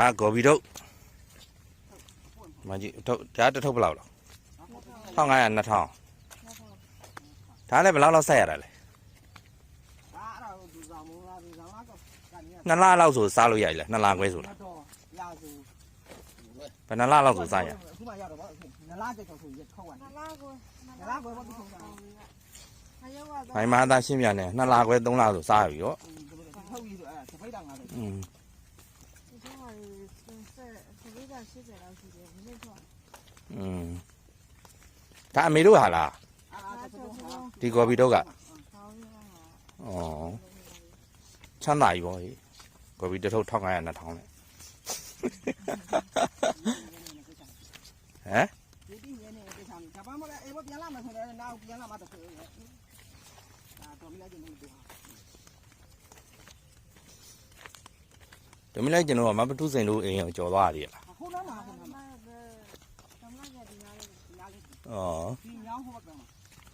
ဒါကဂော်ဘီထုတ်မကြီးထုတ်ဒါတစ်ထုတ်ဘယ်လောက်လဲ1500 2000ဒါလည်းဘယ်လောက်လောက်ဆက်ရတာလဲဒါအဲ့ဒါကိုဒူဆောင်မလားဒူဆောင်လားတော့ကန်ရနှစ်လလောက်ဆိုစားလို့ရည်လားနှစ်လခွဲဆိုလားတော့ရစုဘယ်နှစ်လလောက်ဆိုစားရခုမှရတော့ဗောနလားတဲ့တော့ဆိုရထောက်ရနလားကိုနလားဘောဘာသူဆုံးတာမယောကတော့မိုင်းမာသားရှင်းပြနေနှစ်လခွဲသုံးလဆိုစားရပြီရောထောက်ပြီးဆိုအဲ့ဒါဖိတ်တာငါပဲ อืม ဒီကောင်ကဆက်ဆက်ပြီးတာ 80လောက်ရှိတယ်ဒီနေ့တော့อืมဒါအမေတို့ဟာလားအဲ့ဒါတော့ဟာဒီဂော်ဘီထုတ်ကကောင်းရတာဩချမ်းသာကြီးပေါ့ဟေးဂော်ဘီတစ်ထုတ်1500 2000လဲဟမ်ဒီဒီနေနေကိစ္စကဘာမလဲအေးဘောပြန်လာမယ်ဆိုတော့နောက်ပြန်လာမှတော့ဆိုရဒါတော့မလိုက်ကြဘူးဒမလိုက်ကျွန်တော်ကမပတုစိန်တို့အိမ်ကိုကြော်သွားရတယ်လား ခုနကမှာခုနကမမှာကတမလာကြဒီနားလေးညာလေးဩဒီညောင်းဟောကမှာ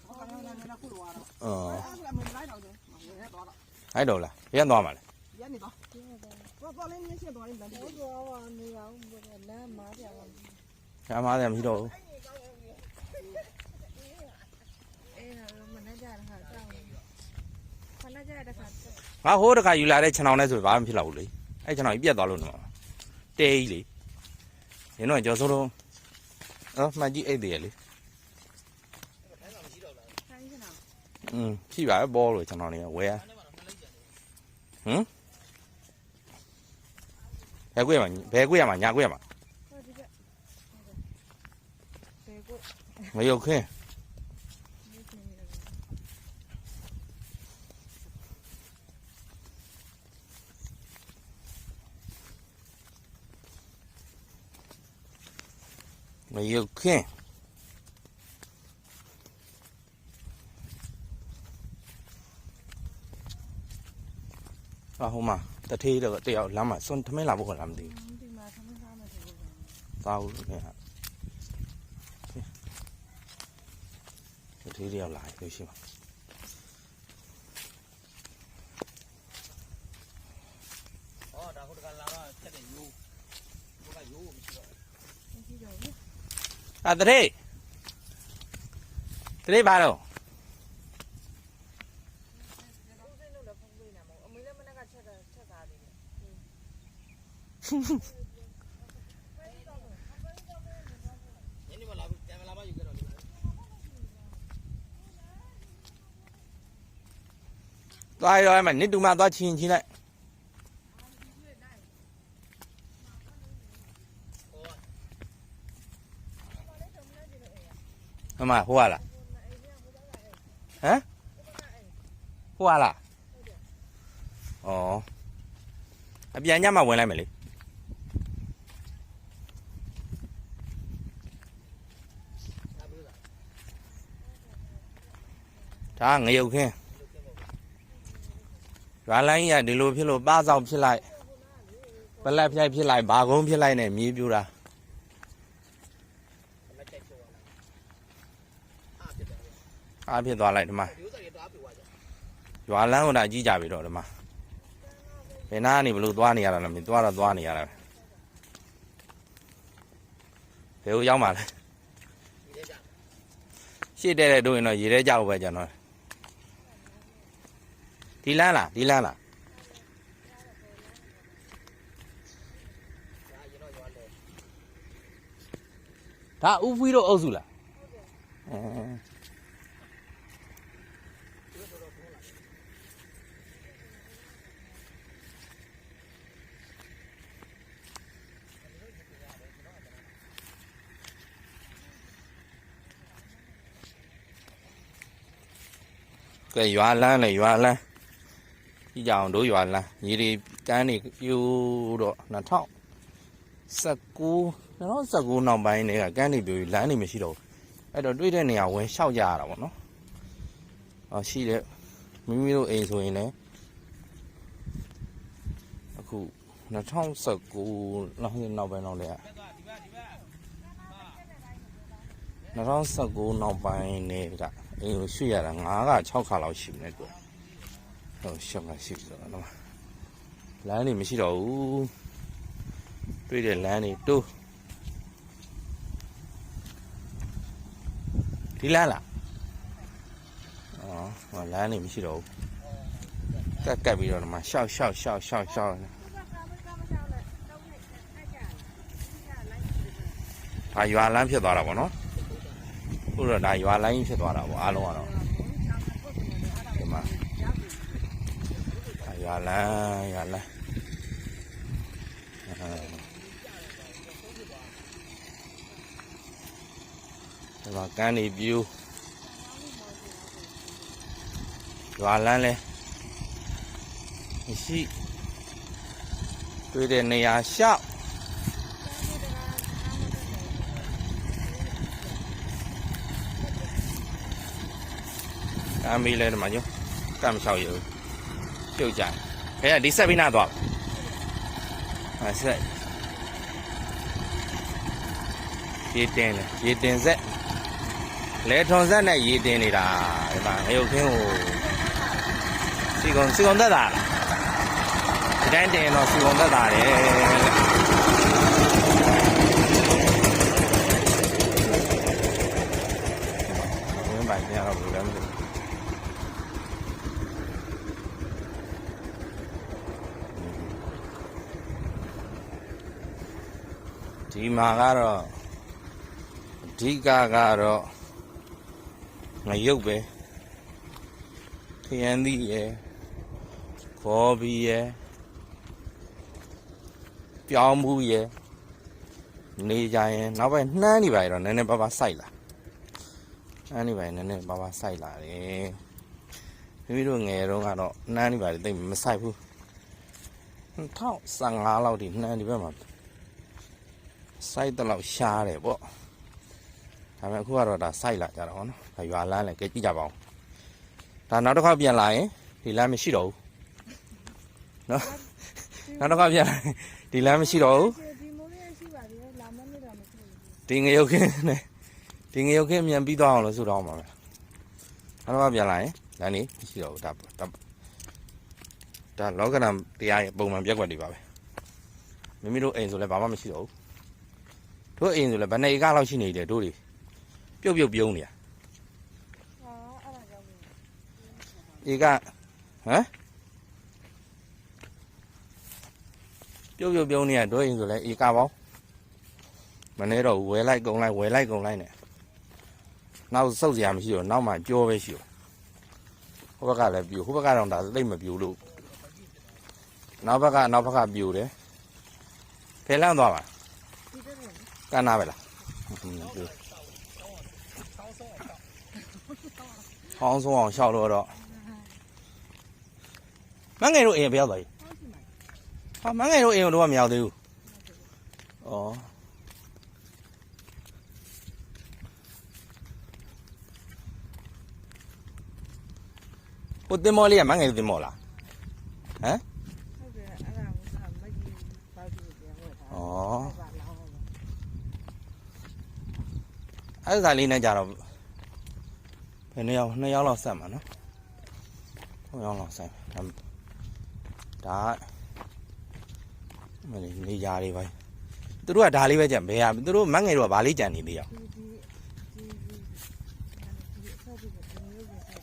ဟောကလည်းလည်းလည်းခုလိုရတော့ဩအဲ့ဒါမလိုက်တော့တယ်ရဲတော့တော့ဟိုက်တော့လားဘယ်ကသွားမှာလဲရဲနေတော့ဒီနေ့တော့တော့တော့လေးမြင့်ရှင်းတော့လေးလမ်းဘိုးတော်ကနေအောင်ဘယ်လမ်းမားပြအောင်ရှားမားတယ်မရှိတော့ဘူးအေးမနေ့ကတခါတောင်းခဏကြတဲ့ခါငါဟိုးတခါယူလာတဲ့ခြံအောင်နဲ့ဆိုဘာမှဖြစ်တော့ဘူးလေအဲ့ခြံအောင်ကြီးပြတ်သွားလို့နေမှာတဲကြီးလေ ရင်းတော့ကြော်စိုးတော့အော်မှန်ကြီးအိတ်တယ်လေခိုင်းစနာอืมရှိပါပဲပေါ်လို့ခြံအောင်တွေကဝဲဟမ်ဘယ်ကွေးမှာဘယ်ကွေးရမှာညာကွေးရမှာဟိုဒီကဘယ်ကိုမယုတ်ခင်း ဒီချင်းနေလဲ မယုတ်ခင်းအဟိုမှာတထေးတော့တယောက်လမ်းမှာစွန်ထမင်းလာဖို့ခေါ်လာမသိဘူးဒီမှာသမင်းသားမယ်ဆိုလို့သားဘူးနဲ့ဟာတထေးတယောက်လာလို့ရှိမှာ ဩဒါခုတကလာတော့ချက်တယ်ယူဘကယူမရှိတော့ မရှိတော့ဘူး အာတထေးတထေးပါတော့ ဦးစင်းတို့လည်းဖုန်းပေးနေမှာအမေလည်းမနေ့ကချက်တာချက်တာ လေးညနေမလာဘူးပြန်မလာမယူကြတော့သွားရောအဲ့မှာနစ်တူမသွားချင်းချင်းလိုက် မမဟိုကလားဟမ်ဟိုကလားဩအပြန်ညမှဝင်လိုက်မယ်လေဒါငရုတ်ခင်းရွာလိုင်းကြီးကဒီလိုဖြစ်လို့ပါဆောင်ဖြစ်လိုက်ပလက်ဖြိုက်ဖြစ်လိုက်ဘာကုန်းဖြစ်လိုက်နဲ့မြေးပြူတာ မချက်ချိုးရလားအားဖြစ်တယ် အားဖြစ်သွားလိုက်ဒီမှာဒီဥစ္စာတွေတော့အပြွားကြရွာလန်းကတာကြီးကြပြီတော့ဒီမှာဘယ်နာကနေဘလို့သွားနေရတာလဲမသိသွားတော့သွားနေရတာပဲဘယ်ကိုရောက်မှာလဲဒီထဲကြရှေ့တဲ့တဲ့တို့ရင်တော့ရေထဲကြောက်ပဲကျွန်တော်ဒီလန်းလားဒီလန်းလားဒါရင်တော့ရွာလေဒါဥဖီးတို့အုပ်စုလားအဲ ကဲရွာလန်းလေရွာလန်းကြည့်ကြအောင်တို့ရွာလန်းညီဒီကန်းနေပြိုးတော့2019 2019နောက်ပိုင်းတွေကကန်းနေပြိုးပြီးလမ်းနေမရှိတော့ဘူးအဲ့တော့တွေ့တဲ့နေရာဝင်လျှောက်ကြရတာပေါ့နော်အော်ရှိတဲ့မိမိတို့အိမ်ဆိုရင်လည်းအခု2019နောက်နောက်ပိုင်းတော့လေ2019နောက်ပိုင်းနေက အိမ်ကိုရွှေ့ရတာ9က6ခါလောက်ရှိနေတယ်ဟိုရှောက်ကရှိဆိုတော့နော်လမ်းနေမရှိတော့ဘူးတွေ့တဲ့လမ်းတွေတိုးဒီလမ်းလားအော်ဟောလမ်းနေမရှိတော့ဘူးကက်ကက်ပြီးတော့ဒီမှာရှောက်ရှောက်ရှောက်ရှောက်ရှောက်နေဒါရွာလမ်းဖြစ်သွားတာပေါ့နော် ခုတော့ဒါရွာလမ်းကြီးဖြစ်သွားတာပေါ့အားလုံးကတော့ဒီမှာဒါရွာလမ်းရွာလမ်းအဲဒီမှာကန်းနေပြူရွာလမ်းလဲမရှိတွေ့တဲ့နေရာရှောက် ကမ်းမေးလဲဒီမှာညကမ်းမလျှောက်ရဘူးပြုတ်ကြခဲကဒီဆက်ပြီးနာသွားဟာဆက်ရေတင်လေရေတင်ဆက်လဲထွန်ဆက်နဲ့ရေတင်နေတာဒီမှာငရုတ်ခင်းကိုစီကုံစီကုံသက်တာဒီတိုင်းတင်တော့စီကုံသက်တာတယ်ဝင်းပိုင်ပြန်တော့ဘယ်လိုလဲမသိဘူး ဒီမှာကတော့အဓိကကတော့ငရုတ်ပဲခရမ်းသီးရယ်ခေါ်ဘီရယ်ပြောင်းမှုရယ်နေကြရင်နောက်ပိုင်းနှမ်းနေပါရတော့နည်းနည်းပါးပါးစိုက်လာနှမ်းနေပါရင်နည်းနည်းပါးပါးစိုက်လာတယ်မိမိတို့ငယ်တုန်းကတော့နှမ်းနေပါလေတိတ်မစိုက်ဘူး2015လောက်ဒီနှမ်းဒီဘက်မှာ စိုက်တော့လောက်ရှားတယ်ပေါ့ဒါပေမဲ့အခုကတော့ဒါစိုက်လာကြတာပေါ့နော်ဒါရွာလမ်းလည်းကြည့်ကြပါဦးဒါနောက်တစ်ခါပြန်လာရင်ဒီလမ်းမရှိတော့ဘူးနော်နောက်တစ်ခါပြန်လာရင်ဒီလမ်းမရှိတော့ဘူးဒီမိုးလေးရှိပါသေးတယ်လာမနေ့တော့မရှိဘူးဒီငရုတ်ခင်းနဲ့ဒီငရုတ်ခင်းမြန်ပြီးသွားအောင်လို့ဆိုတော့မှာပဲနောက်တစ်ခါပြန်လာရင်လမ်းလေးမရှိတော့ဘူးဒါဒါဒါလောကဓာတ်တရားရဲ့ပုံမှန်ပြက်ကွက်တွေပါပဲမိမိတို့အိမ်ဆိုလည်းဘာမှမရှိတော့ဘူး တို့အိမ်ဆိုလည်းဘယ်နေကလောက်ရှိနေတယ်တို့တွေပြုတ်ပြုတ်ပြုံးနေရဟာအဲ့ဒါကြောင့်ဧကဟမ်ပြုတ်ပြုတ်ပြုံးနေရတို့အိမ်ဆိုလည်းဧကပေါင်းမနေတော့ဘူးဝယ်လိုက်ကုန်လိုက်ဝယ်လိုက်ကုန်လိုက်နဲ့နောက်စုပ်စရာမရှိတော့နောက်မှကြောပဲရှိတော့ဟိုဘက်ကလည်းပြူဟိုဘက်ကတော့ဒါသိမ့်မပြူလို့နောက်ဘက်ကနောက်ဘက်ကပြူတယ်ဖယ်လန့်သွားပါဒီတဲ့တယ် ကန်းနာပဲလားဟွန်းပြူဟောင်းဆုံးအောင်ရှောက်လို့တော့မငယ်တို့အိမ်ကဘယ်ရောက်သွားပြီဟုတ်ရှိမှာဟာမငယ်တို့အိမ်ကတော့မရောက်သေးဘူးဩဟိုတင်မောလေးကမငယ်တို့တင်မောလား ဟုတ်တယ်အဲ့ဒါကမကြီးဘာလို့ပြန်ဟောတာ ဩ ဘာလောင်း အဲ့ဒါလေးနဲ့ကြတော့ဘယ်နှစ်ယောက်နှစ်ယောက်လောက်ဆက်မှာနော်နှစ်ယောက်လောက်ဆက်ဒါဒါမနေနေကြတွေပါသူတို့ကဒါလေးပဲကြံဘယ်ဟာသူတို့မငယ်တို့ကဘာလေးကြံနေသေးရောဒီဒီဒီဒီဆက်ပြီးတော့ဒီလိုပဲဆက်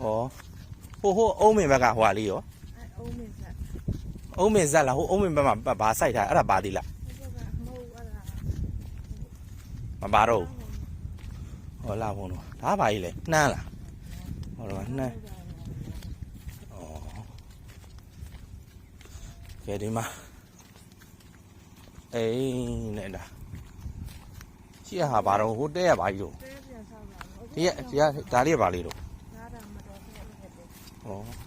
ဩဟိုဟိုအုံးမင်ဘက်ကဟိုဟာလေးရောအဲအုံးမင်းဆက်အုံးမင်ဇက်လားဟိုအုံးမင်ဘက်မှာဘာစိုက်ထားအဲ့ဒါပါသေးလားဟုတ်ကဲ့မဟုတ်အဲ့ဒါမပါတော့ ဟောလာဘုံတော့ဒါပါကြီးလေနှမ်းလားဟောတော့နှမ်းဩကဲဒီမှာအေးနဲ့ဒါရှိရဟာဘာတော့ဟိုတဲရပါကြီးတော့တဲပြန်ဆောက်တာဒီကဒီကဒါလေးကပါလေးတော့နားတာမတော်ဘူးဟုတ်ကဲ့ဩ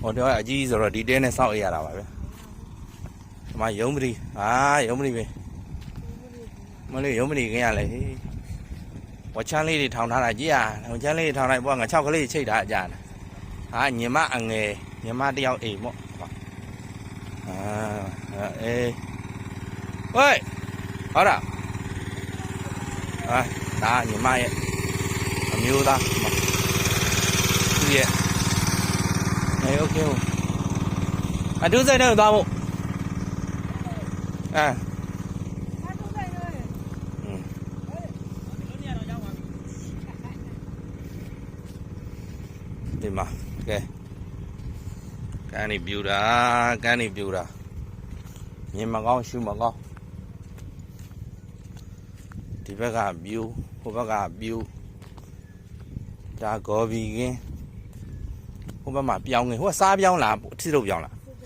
ဟောတော့အကြီးဆိုတော့ဒီတဲနဲ့စောက်ရရတာပါပဲဒီမှာယုံမရီဟာယုံမရီပဲမလေးရုံးမနေခင်ရလေဟေး ဝချမ်းလေးတွေထောင်ထားတာကြည့်ရဝချမ်းလေးတွေထောင်လိုက်ဘောငါ6ကလေးချိတ်တာအကြတာဟာညီမအငယ်ညီမတယောက်အိမ်ပေါ့ဟာအာအေးဝေးဟောရအာဒါညီမရဲ့အမျိုးသားသူရဲ့အေးโอเคအတူစိတ်နဲ့သွားဖို့ အဲ န်းနေပြူတာကန်းနေပြူတာမြင်မကောင်းရှုမကောင်းဒီဘက်ကပြူဟိုဘက်ကပြူဒါဂော်ဘီကင်းဟိုဘက်မှာပြောင်းကင်းဟိုကစားပြောင်းလားအထစ်လို့ပြောင်းလား 是的，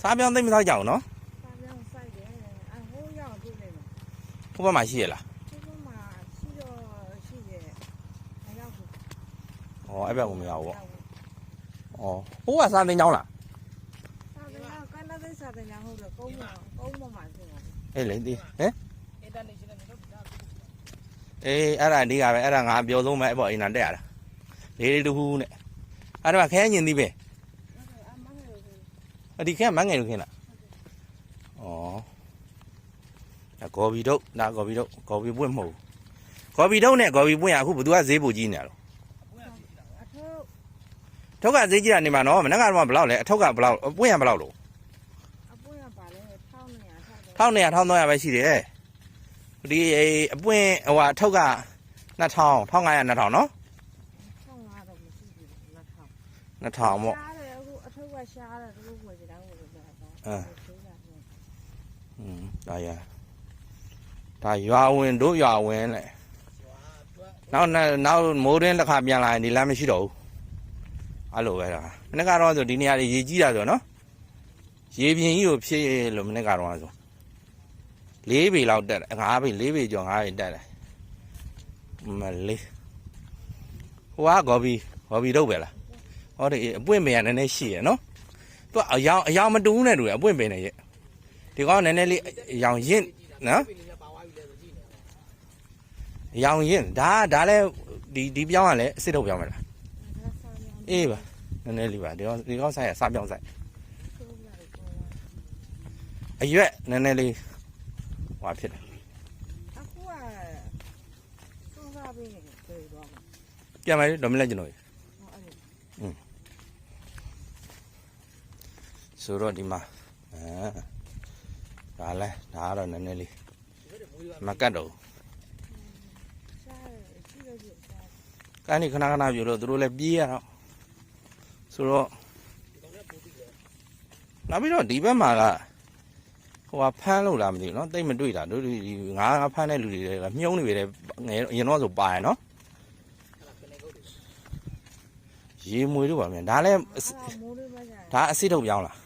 စားပြောင်းသိမစားကြအောင်နော် 大量晒的，俺后要这个嘛， ဟိုဘက်မှာရှိရလား 这个嘛，去了去的，还要不？ ဩအဲ့ဘက် International ဟုတ်လို့ကုန်းမကုန်းမမှာဆိုအေးလေဒီဟမ် International လို့ပြောတာအေးအဲ့ဒါအဓိကပဲအဲ့ဒါငါအပြောဆုံးပဲပေါ့အင်တာတက်ရတာလေးလေးတူဟူးနဲ့အဲ့ဒါခဲညင်သေးပဲအဒီခဲမငယ်လို့ခင်းလားဩဒါဂော်ဘီတုတ်ဒါဂော်ဘီတုတ်ဂော်ဘီပွင့်မဟုတ်ဘူးဂော်ဘီတုတ်နဲ့ဂော်ဘီပွင့်ကအခုဘသူကဈေးပူကြီးနေတာလို့ထုတ်ကဈေးကြီးတာနေမှာနော်မနေ့ကတော့ဘလောက်လဲအထုတ်ကဘလောက်ပွင့်ရဘလောက်လို့ 1200 1300ပဲရှိတယ်ဒီအပွင့်ဟိုဟာအထုပ်က2000 1500 2000နော်ဆောင်းလာတော့မရှိဘူးလက်ထောင်2000ပေါ့ ရှားတယ်အခုအထုပ်ကရှားတယ်သူတို့ဝယ်ကြတာဝယ်ကြတာပေါ့အဲ ဒီလိုလား อืมဒါရဒါရွာဝင်တို့ရွာဝင်လေနောက်နောက်နောက်မိုးတွင်းတစ်ခါပြန်လာရင်ဒီလမ်းမရှိတော့ဘူးအဲ့လိုပဲဒါမနေ့ကတော့ဆိုဒီနေရာတွေရေကြီးတာဆိုတော့နော်ရေပြင်ကြီးကိုဖြည့်လို့မနေ့ကတော့ဆို ၄ပေလောက်တက်တယ်၅ပေ၄ပေကျော်၅ပေတက်တယ်မလေးဟိုကဂော်ဘီဂော်ဘီတော့ပဲလားဟောဒီအပွင့်ပင်ကနည်းနည်းရှိရနော်သူကအယောင်အယောင်မတူးနဲ့တူတယ်အပွင့်ပင်နဲ့ရဲ့ဒီကောင်ကနည်းနည်းလေးအယောင်ရင့်နော်အယောင်ရင့်ဒါဒါလည်းဒီဒီပြောင်းကလည်းအစ်စ်ထုတ်ပြောင်းမလားအေးပါနည်းနည်းလေးပါဒီကောင်ဒီကောင်ဆိုင်ရစားပြောင်းဆိုင်အရွက်နည်းနည်းလေး ဟွာဖြစ်တယ်အခုကသုံးစားပေးနေတယ်ပြောမှာပြန်မယ်ဒေါ်မလက်ကျွန်တော်ဟောအဲ့လိုဆိုတော့ဒီမှာအဲဒါလဲဒါကတော့နည်းနည်းလေးမကတ်တော့ရှားတယ်ရှိလို့ရှိရှားကန်းနေခဏခဏပြလို့သူတို့လည်းပြေးရတော့ဆိုတော့နောက်ပြီးတော့ဒီဘက်မှာက ဟိုကဖမ်းလို့လားမသိဘူးเนาะတိတ်မတွေ့တာတို့ဒီငါးငါးဖမ်းတဲ့လူတွေကမြုံနေပြီလေငယ်အရင်တော့ဆိုပါရယ်เนาะရေမွေတို့ပါမြန်ဒါလည်းအစ အဲ့မိုးလေးမကြ ဒါအစစ်ထုတ်ပြောင်းလား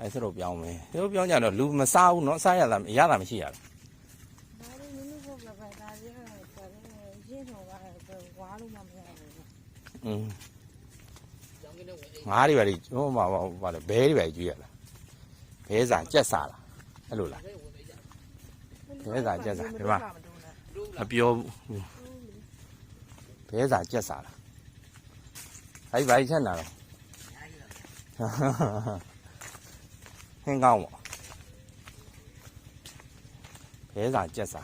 အဲစစ်ထုတ်ပြောင်းမယ်စစ်ထုတ်ပြောင်းကြတော့လူမစားဘူးเนาะစားရတာရတာမရှိရဘူး ဒါလေးနည်းနည်းပေါ့ပဲဒါလေးကတော်တယ်ရင်းတော့ကဝါလို့မမရဘူး อืม ရောင်းကင်းနဲ့ဝင်အိမ် ငါးတွေပါလေဟိုမှာဟိုပါလေဘဲတွေပါကျွေးရလား ဘဲစာကြက်စာလားအဲ့လိုလားထဲဝင်အိမ်ကြဘဲစာကြက်စာဒီမှာလို့မပြောဘူးဘဲစာကြက်စာလားအဲ့ဘာကြီးချက်နာတော့ဟင်းကောင်းပေါ့ဘဲစာကြက်စာ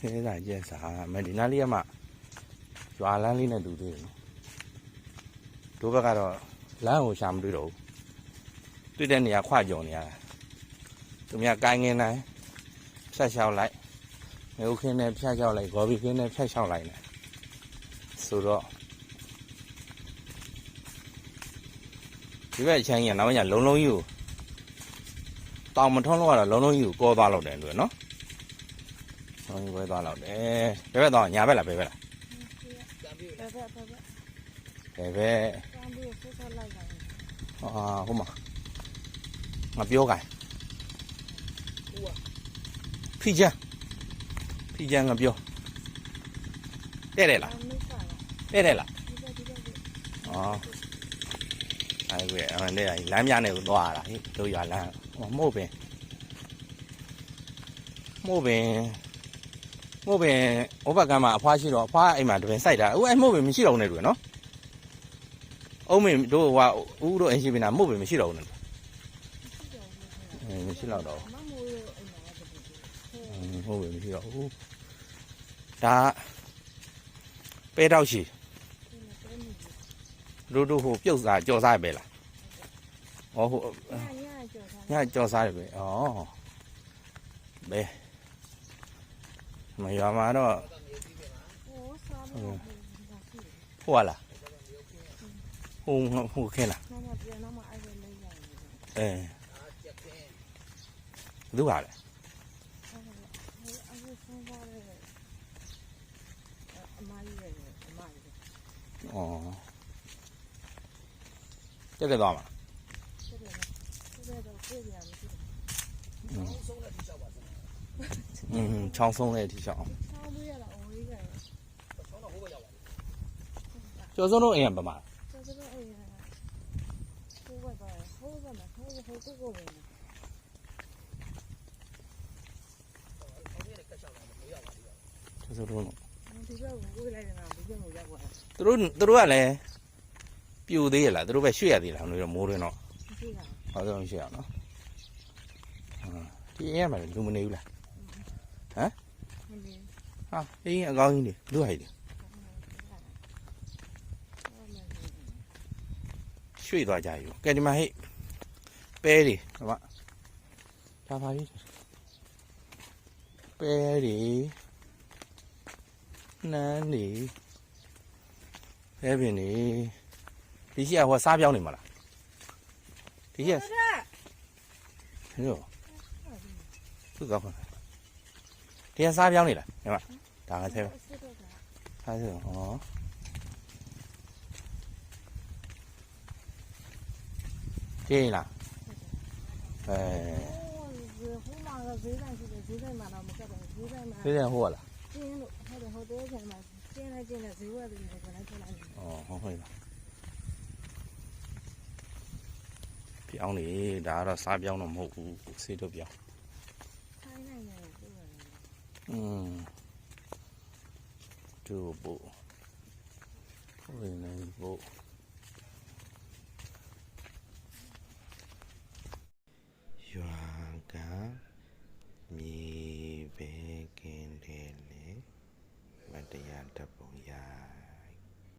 ဘဲစာကြက်စာမဒီနာလေးကမှရွာလန်းလေးနဲ့တူသေးတယ်နော်တို့ဘက်ကတော့ လမ်းကိုရှာမတွေ့တော့ဘူးတွေ့တဲ့နေရာခွကြော်နေရတာသူများကိုင်းငင်းတိုင်းဖြတ်လျှောက်လိုက်ငုတ်ခင်းနဲ့ဖြတ်လျှောက်လိုက်ဂေါ်ဘီခင်းနဲ့ဖြတ်လျှောက်လိုက်နေဆိုတော့ဒီဘက်ချမ်းကြီးကနောက်ညလုံးလုံးကြီးကိုတောင်မထုံးလို့ကတော့လုံးလုံးကြီးကိုကောသွားလို့တယ်လို့နော်လုံးကြီးဝဲသွားလို့တယ်ဘယ်ဘက်တော့ညာဘက်လားဘယ်ဘက်လားကြံပြီးပဲပဲပဲပဲဘယ်ဘက်တန်းပြီးဆက် ဆက်လိုက်တာအာဟိုမှာငါပြောကြဖိချမ်းဖိချမ်းငါပြောတဲ့တယ်လားအမိစားလားတဲ့တယ်လားဒီကဒီကအော်အဲ့ကွယ်အဲ့နဲ့လမ်းမြနဲ့ကိုသွားရတာဟိတို့ရလမ်းဟိုမို့ပင်မို့ပင်မို့ပင်ဩဘကမ်းမှာအဖွားရှိတော့အဖွားအိမ်မှာတပင်စိုက်တာအခုအဲ့မို့ပင်မရှိတော့ဘူးနဲ့တူနော် အုံးမင်းတို့ဟိုဦးတို့အင်ရှိပင်နာမို့ပင်မရှိတော့ဘူးနဲ့အင်းမရှိတော့တော့မမိုးရဲ့အိမ်မှာတပည့်ဘူးဟုတ်ပြီမရှိတော့ဘူးဒါပဲတော့ရှိဒီမှာတဲနေတို့တို့ဟိုပြုတ်စားကြော်စားပဲလားဟဩဟိုညညကြော်ထားညကြော်စားတယ်ပဲဩဘယ်မရွာမှာတော့ဟိုစားလို့ဒါရှိတယ်ဟိုဟာလား ဟိုဟိုခင်းလားနောက်မှပြန်တော့မှအဲ့ဒါလေးရတယ်အဲကျက်ခဲဘယ်သူပါလဲအဲ့ဒါဟိုအခုဆုံးသွားတဲ့အမကြီးရဲ့အမကြီးဩတက်တက်သွားမှာဆက်တယ်ဆက်တော့ပြေးရမယ်ဖြစ်တယ်ဆုံးတဲ့ဒီလျှောက်ပါစမ်းอืมချောင်းဆုံးတဲ့အထိချောင်းဆောင်းလို့ရတာအဝေးကဆုံးတော့ဟိုဘက်ရောက်ပါကျော်စုံတို့အိမ်ကပမာဆက်စတော့အေးဟိုဘက်တော့ဟိုဘက် မှာဟိုဟိုကိုကိုဝင်ဆုံးရတဲ့ကက်လျှောက်လာမလို့ရောက်ပါဘူးကျော်စုံတို့ဒီဘက်ကိုကိုလိုက်နေတာဒီဘက်ကိုရောက်သွားတာသူတို့သူတို့ကလည်းပြူသေးရလားသူတို့ပဲရွှေ့ရသေးလားလို့မိုးရင်းတော့မရှိတာဟောတော့ရွှေ့ရအောင်နော်ဟာဒီအိမ်ကမှလူမနေဘူးလားမင်းဟာအိမ်အကောင်းကြီးလေလူဟိုက်လေရွှေ့သွားကြယူကဲဒီမှာဟိ ပဲတွေဟိုကဒါပါကြီးပဲတွေနန်းတွေပဲပင်တွေဒီရှိကဟိုစားပြောင်းနေမလားဒီရှိကဟိုသူကောက်ခွန်းဒီကစားပြောင်းနေလားညီမဒါကဆဲပဲစားစရောဟောကြည့်လား အဲဟိုမှာဈေးတိုင်းရှိတယ်ဈေးတိုင်းမှာတော့မကတ်ဘူးဈေးတိုင်းမှာဒီကဟိုကလားကျင်းလို့ဟိုတယ်ဟိုတယ်ဆန်မှာကျင်းလိုက်ကျင်းလိုက်ဈေးဝယ်ပြီးတော့ကျွန်တော်ထွက်လာတယ်ဩဟုတ်ဟုတ်လားပြောင်းနေဒါကတော့စားပြောင်းတော့မဟုတ်ဘူးစေးတော့ပြောင်းခိုင်းနိုင်တယ်ပြောရတယ်อืมတူပို့ဟိုနေပို့ရွာ ကမြေပဲကင်းတယ်လေမတရားတပုံရာ